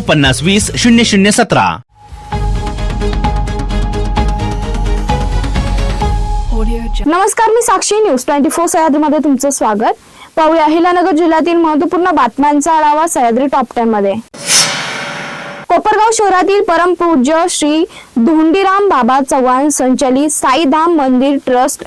पन्नास वीस शून्य शून्य सतरा. नमस्कार मी साक्षी. न्यूज ट्वेंटी फोर सह्याद्रीमध्ये तुमचं स्वागत. पाहूया अहिलानगर जिल्ह्यातील महत्त्वपूर्ण बातम्यांचा आढावा सह्याद्री टॉप टेन मध्ये. कोपरगाव शहरातील परमपूज्य श्री धोंडीराम बाबा चव्हाण संचलित साईधाम मंदिर ट्रस्ट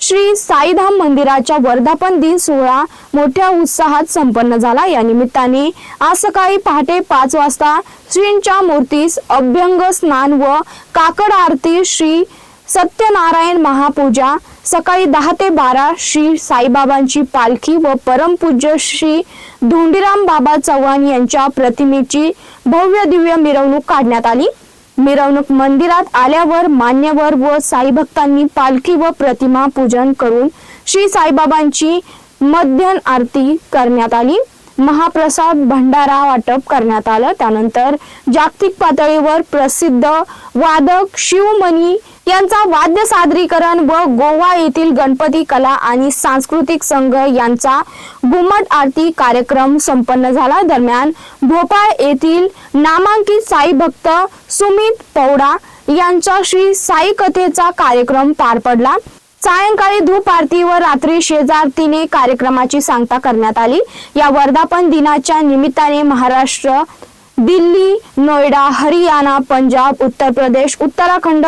श्री साईधाम मंदिराच्या वर्धापन दिन सोहळा मोठ्या उत्साहात संपन्न झाला. या निमित्ताने आज सकाळी पहाटे पाच वाजता श्रींच्या मूर्तीस अभ्यंग स्नान व काकड आरती श्री सत्यनारायण महापूजा सकाळी दहा ते बारा श्री साईबाबांची पालखी व परमपूज्य श्री धोंडीराम बाबा चव्हाण यांच्या प्रतिमेची भव्य दिव्य मिरवणूक काढण्यात आली. मिरवणूक मंदिरात आल्यावर मान्यवर व साई भक्तांनी पालखी व प्रतिमा पूजन करून श्री साईबाबांची मध्यन आरती करण्यात आली. महाप्रसाद भंडारा वाटप करण्यात आलं. त्यानंतर जागतिक पातळीवर प्रसिद्ध वादक शिवमणी यांचा वाद्य सादरीकरण व गोवा येथील गणपती कला आणि सांस्कृतिक संघ यांचा घुमट आरती कार्यक्रम संपन्न झाला. दरम्यान भोपाळ येथील नामांकित साई भक्त सुमित पौडा यांच्या श्री साई कथेचा कार्यक्रम पार पडला. सायंकाळी धूप आरती व रात्री शेजारतीने कार्यक्रमाची सांगता करण्यात आली. या वर्धापन दिनाच्या निमित्ताने महाराष्ट्र दिल्ली नोएडा हरियाणा पंजाब उत्तर प्रदेश उत्तराखंड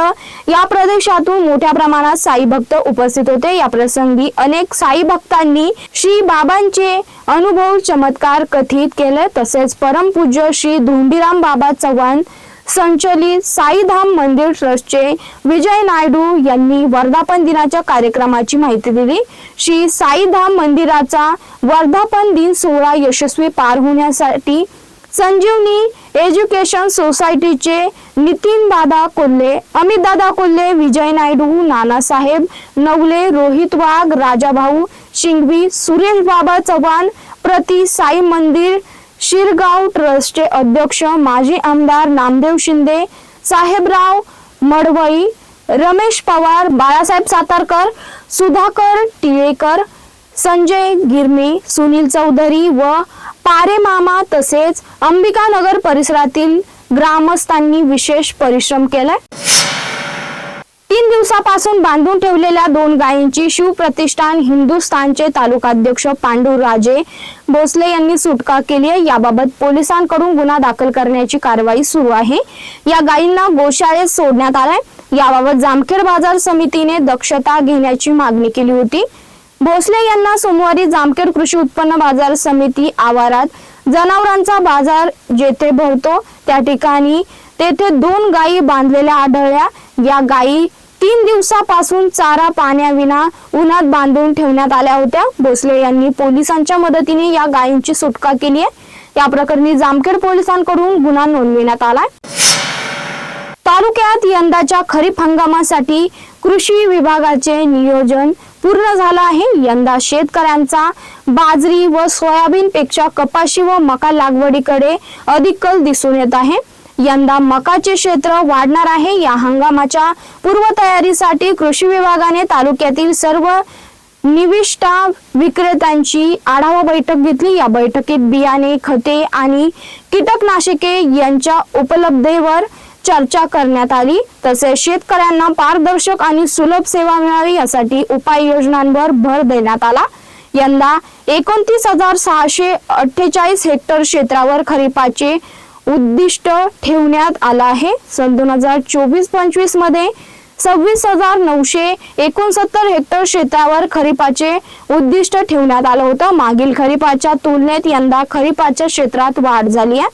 या प्रदेशातून मोठ्या प्रमाणात साई भक्त उपस्थित होते. या प्रसंगी अनेक साई भक्तांनी श्री बाबांचे अनुभव चमत्कार कथित केले. तसेच परमपूज्य श्री धोंडीराम बाबा चव्हाण संचलित साईधाम मंदिर ट्रस्टचे विजय नायडू यांनी वर्धापन दिनाच्या कार्यक्रमाची माहिती दिली. श्री साईधाम मंदिराचा वर्धापन दिन सोहळा यशस्वी पार होण्यासाठी संजीवनी एज्युकेशन सोसायटीचे नितीन दादा कोल्हे अमित दादा कोल्हे विजय नायडू नानासाहेब नवले रोहित वाघ राजाभाऊ शिंगवी सुरेश बाबा चव्हाण प्रति साई मंदिर शिरगाव ट्रस्टचे अध्यक्ष माजी आमदार नामदेव शिंदे साहेबराव मडवई रमेश पवार बाळासाहेब सातारकर सुधाकर टिळेकर संजय गिरमी सुनील चौधरी व पारे मामा तसेच अंबिकानगर परिसरातील ग्रामस्थांनी विशेष परिश्रम केलाय. तीन दिवसापासून बांधून ठेवलेल्या दोन गायींची शिवप्रतिष्ठान हिंदुस्थानचे तालुकाध्यक्ष पांडुराजे भोसले यांनी सुटका केली आहे. याबाबत पोलिसांकडून गुन्हा दाखल करण्याची कारवाई सुरू आहे. या गायींना गोशाळेत सोडण्यात आलाय. याबाबत जामखेड बाजार समितीने दक्षता घेण्याची मागणी केली होती. भोसले यांना सोमवारी जामखेड कृषी उत्पन्न बाजार समिती आवारात जनावरांचा बाजार जेथे भरतो त्या ठिकाणी तेथे दोन गायी बांधलेल्या आढळल्या. या गायी तीन दिवसापासून चारा पाण्याविना उन्हात बांधून ठेवण्यात आल्या होत्या. भोसले यांनी पोलिसांच्या मदतीने या गायींची सुटका केली आहे. या प्रकरणी जामखेड पोलिसांकडून गुन्हा नोंदविण्यात आलाय तालुक्यात यंदाच्या खरीप हंगामासाठी कृषी विभागाचे नियोजन पूर्ण झाला आहे. यंदा शेतकऱ्यांचा बाजरी व सोयाबीन पेक्षा कपाशी व मका लागवडीकडे अधिक कल दिसून येत आहे. यंदा मकाचे क्षेत्र वाढणार आहे. या हंगामाच्या पूर्वतयारीसाठी कृषी विभागाने तालुक्यातील सर्व निविष्टा विक्रेत्यांची आढावा बैठक घेतली. या बैठकीत बियाणे खते आणि कीटकनाशके यांच्या उपलब्धतेवर चर्चा करण्यात आली. तसेच शेतकऱ्यांना पारदर्शक आणि सुलभ सेवा मिळावी यासाठी उपाययोजनांवर भर देण्यात आला. यंदा एकोणतीस हजार सहाशे अठ्ठेचाळीस हेक्टर क्षेत्रावर खरीपाचे उद्दिष्ट ठेवण्यात आलं आहे. सन दोन हजार चोवीस पंचवीसमध्ये सव्वीस हजार नऊशे एकोणसत्तर हेक्टर क्षेत्रावर खरीपाचे उद्दिष्ट ठेवण्यात आलं होतं. मागील खरीपाच्या तुलनेत यंदा खरीपाच्या क्षेत्रात वाढ झाली आहे.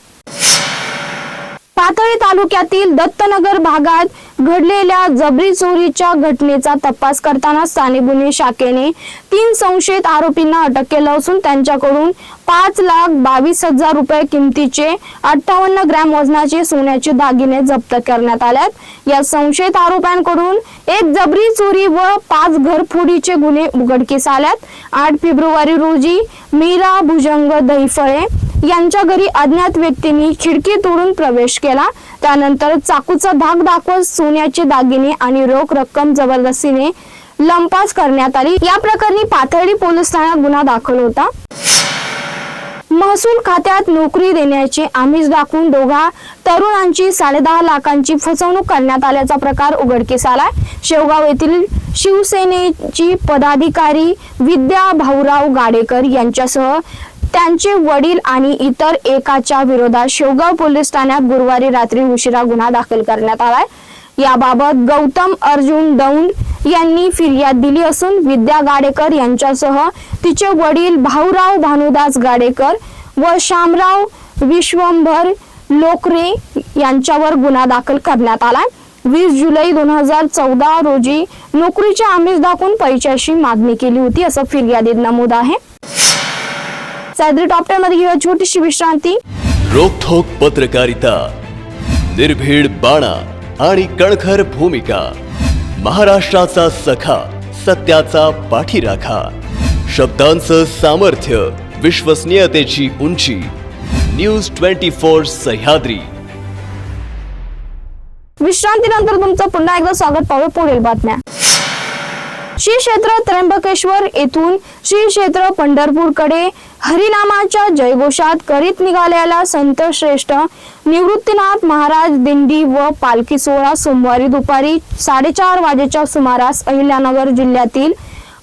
पातळी तालुक्यातील दत्तनगर भागात घडलेल्या जबरी चोरीच्या घटनेचा तपास करताना स्थानिक गुन्हे शाखेने तीन संशयित आरोपींना अटक केलं असून त्यांच्याकडून पाच लाख बावीस हजार रुपये किमतीचे अठ्ठावन्न ग्रॅम वजनाचे सोन्याचे दागिने जप्त करण्यात आल्यात. या संशयित आरोपांकडून एक जबरी चोरी व पाच घरफोडीचे गुन्हे उघडकीस आल्यात. आठ फेब्रुवारी रोजी मीरा भुजंग दहिफळे यांच्या घरी अज्ञात व्यक्तींनी खिडकी तोडून प्रवेश केला. त्यानंतर चाकूचा धाक दाखवत सोन्याचे दागिने आणि रोख रक्कम जबरदस्तीने लंपास करण्यात आली. या प्रकरणी पाथर्डी पोलीस ठाण्यात गुन्हा दाखल होता. महसूल खात्यात नोकरी देण्याचे आमिष दाखवून दोघा तरुणांची साडेदहा लाखांची फसवणूक करण्यात आल्याचा प्रकार उघडकीस आलाय शेवगाव येथील शिवसेनेची पदाधिकारी विद्या भाऊराव गाडेकर यांच्यासह त्यांचे वडील आणि इतर एकाच्या विरोधात शेवगाव पोलीस ठाण्यात गुरुवारी रात्री उशिरा गुन्हा दाखल करण्यात आलाय. याबाबत गौतम अर्जुन दौंड यांनी फिर्याद दिली असून विद्या गाडेकर यांच्यासह तिचे वडील भाऊराव भानुदास गाडेकर व शामराव विश्वंभर लोकरे यांच्यावर गुन्हा दाखल करण्यात आला वीस जुलै दोन हजार चौदा रोजी नोकरीचे आमिष दाखवून पैशाची मागणी केली होती असं फिर्यादीत नमूद आहे. सैद्री टॉप टेन मध्ये घेऊया छोटीशी विश्रांती. रोखोक पत्रकारिता निर्भीड बाणा आणि कणखर भूमिका महाराष्ट्राचा सखा सत्याचा पाठीराखा शब्दांचं सामर्थ्य विश्वसनीयतेची उंची न्यूज ट्वेंटी फोर सह्याद्री. विश्रांतीनंतर तुमचं पुन्हा एकदा स्वागत पाहूया पुढील बातम्या. श्री क्षेत्र त्र्यंबकेश्वर येथून श्री क्षेत्र पंढरपूरकडे हरिनामाच्या जयघोषात करीत निघालेला संत श्रेष्ठ निवृत्तीनाथ महाराज दिंडी व पालखी सोहळा सोमवारी दुपारी साडेचार वाजेच्या सुमारास अहिल्यानगर जिल्ह्यातील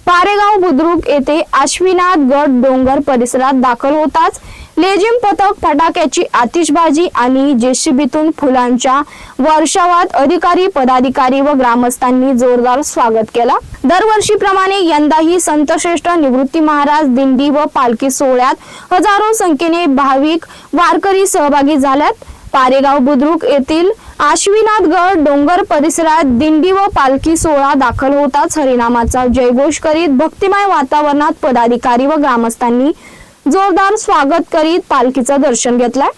पारेगाव बुद्रुक येथे आश्विनाथ गड डोंगर परिसरात दाखल होताच लेझिम पथक फटाक्याची आतिषबाजी आणि जेसीबीतून फुलांच्या वर्षावात अधिकारी पदाधिकारी व ग्रामस्थांनी जोरदार स्वागत केला. दरवर्षीप्रमाणे यंदाही संतश्रेष्ठ निवृत्ती महाराज दिंडी व पालखी सोहळ्यात हजारो संख्येने भाविक वारकरी सहभागी झाल्यात. पारेगाव बुद्रुक येथील आश्विनाथगड डोंगर परिसरात दिंडी व पालखी सोहळा दाखल होताच हरिनामाचा जयघोष करीत भक्तिमय वातावरणात पदाधिकारी व ग्रामस्थांनी जोरदार स्वागत करीत पालखीचं दर्शन घेतलंय.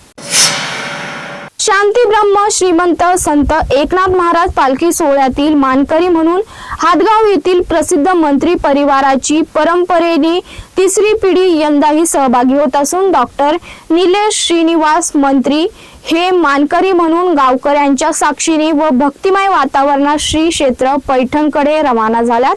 शांती ब्रह्म श्रीमंत संत एकनाथ महाराज पालखी सोहळ्यातील मानकरी म्हणून हातगाव येथील प्रसिद्ध मंत्री परिवाराची परंपरेने तिसरी पिढी यंदाही सहभागी होत असून डॉक्टर निलेश श्रीनिवास मंत्री हे मानकरी म्हणून गावकऱ्यांच्या साक्षीने व भक्तिमय वातावरणात श्री क्षेत्र पैठणकडे रवाना झाल्यात.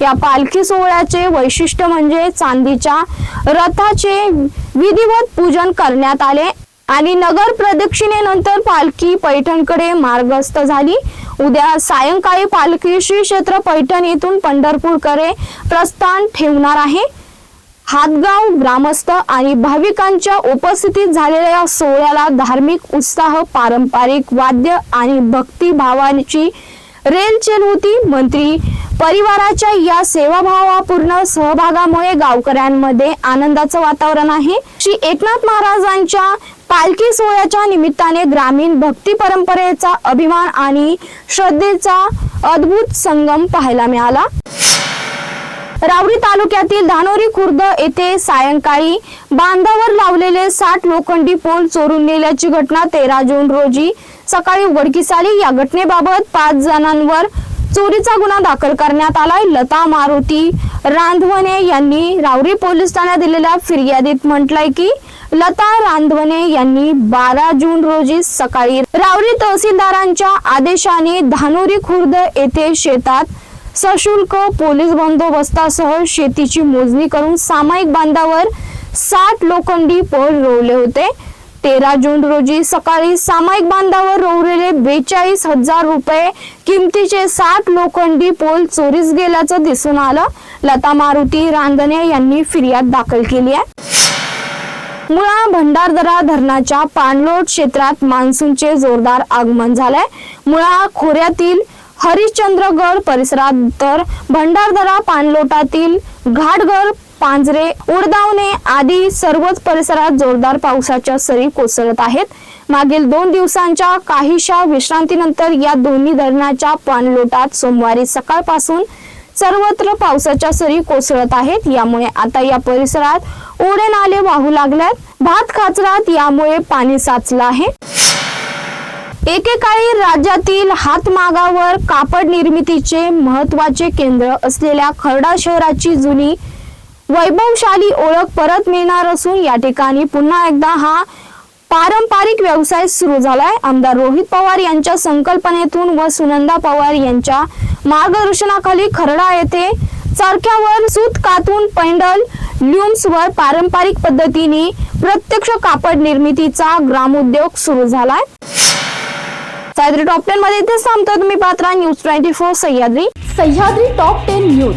या पालखी सोहळ्याचे वैशिष्ट्य म्हणजे चांदीच्या रथाचे विधिवत पूजन करण्यात आले आणि नगर प्रदक्षिणेनंतर पालखी पैठणकडे मार्गस्थ झाली. उद्या सायंकाळी पालखी श्री क्षेत्र पैठण येथून पंढरपूरकडे प्रस्थान ठेवणार आहे. हातगाव ग्रामस्थ आणि भाविकांच्या उपस्थितीत झालेल्या या सोहळ्याला धार्मिक उत्साह पारंपरिक वाद्य आणि भक्तिभावांची रेलचेल होती. मंत्री परिवाराच्या या सेवाभावापूर्ण सहभागामुळे गावकऱ्यांमध्ये आनंदाचं वातावरण आहे. श्री एकनाथ महाराजांच्या पालखी सोहळ्याच्या निमित्ताने ग्रामीण भक्ती परंपरेचा अभिमान आणि श्रद्धेचा अद्भुत संगम पाहायला मिळाला. रावरी तालुक्यातील धानोरी खुर्द येथे सायंकाळी बांधावर लावलेले साठ लोखंडी पोल चोरून नेल्याची घटना तेरा जून रोजी सकाळी उघडकीस आली या घटनेबाबत पाच जणांवर चोरीचा गुन्हा दाखल करण्यात आलाय. लता मारुती रांधवणे यांनी रावरी पोलीस ठाण्यात दिलेल्या फिर्यादीत म्हटलंय की लता रांधवणे यांनी बारा जून रोजी सकाळी रावरी तहसीलदारांच्या आदेशाने धानोरी खुर्द येथे शेतात सशुल्क पोलीस बंदोबस्तासह शेतीची मोजणी करून सामायिक बांधावर साठ लोखंडी पोल रोवले होते. तेरा जून रोजी सकाळी सामायिक बांधावर रोवलेले बेचाळीस हजार रुपये किमतीचे सात लोखंडी पोल चोरीस गेल्याचं दिसून आलं. लता मारुती रांदणे यांनी फिर्याद दाखल केली आहे. मुळा भंडारदरा धरणाच्या पाणलोट क्षेत्रात मान्सूनचे जोरदार आगमन झालंय. मुळा खोऱ्यातील हरिश्चंद्रगड परिसरात तर भंडारदरा पाणलोटातील घाटघर पांजरे उडदावणे आदी सर्वच परिसरात जोरदार पावसाच्या सरी कोसळत आहेत. मागील दोन दिवसांच्या काहीशा विश्रांतीनंतर या दोन्ही धरणाच्या पाणलोटात सोमवारी सकाळपासून सर्वत्र पावसाच्या सरी कोसळत आहेत. यामुळे आता या परिसरात ओढे नाले वाहू लागल्यात. भात खाचरात यामुळे पाणी साचलं आहे. एकेकाळी राज्यातील हातमागावर कापड निर्मितीचे महत्त्वाचे केंद्र असलेल्या खर्डा शहराची जुनी वैभवशाली ओळख परत मिळणार असून या ठिकाणी पुन्हा एकदा हा पारंपरिक व्यवसाय सुरू झालाय. आमदार रोहित पवार यांच्या संकल्पनेतून व सुनंदा पवार यांच्या मार्गदर्शनाखाली खरडा येथे चरख्यावर सूत कातून पैंडल ल्युम्सवर पारंपरिक पद्धतीने प्रत्यक्ष कापड निर्मितीचा ग्रामोद्योग सुरू झालाय. सह्याद्री टॉप टेन मध्ये इथेच थांबतो. तुम्ही Patra news twenty four Sahyadri. Sahyadri top ten news.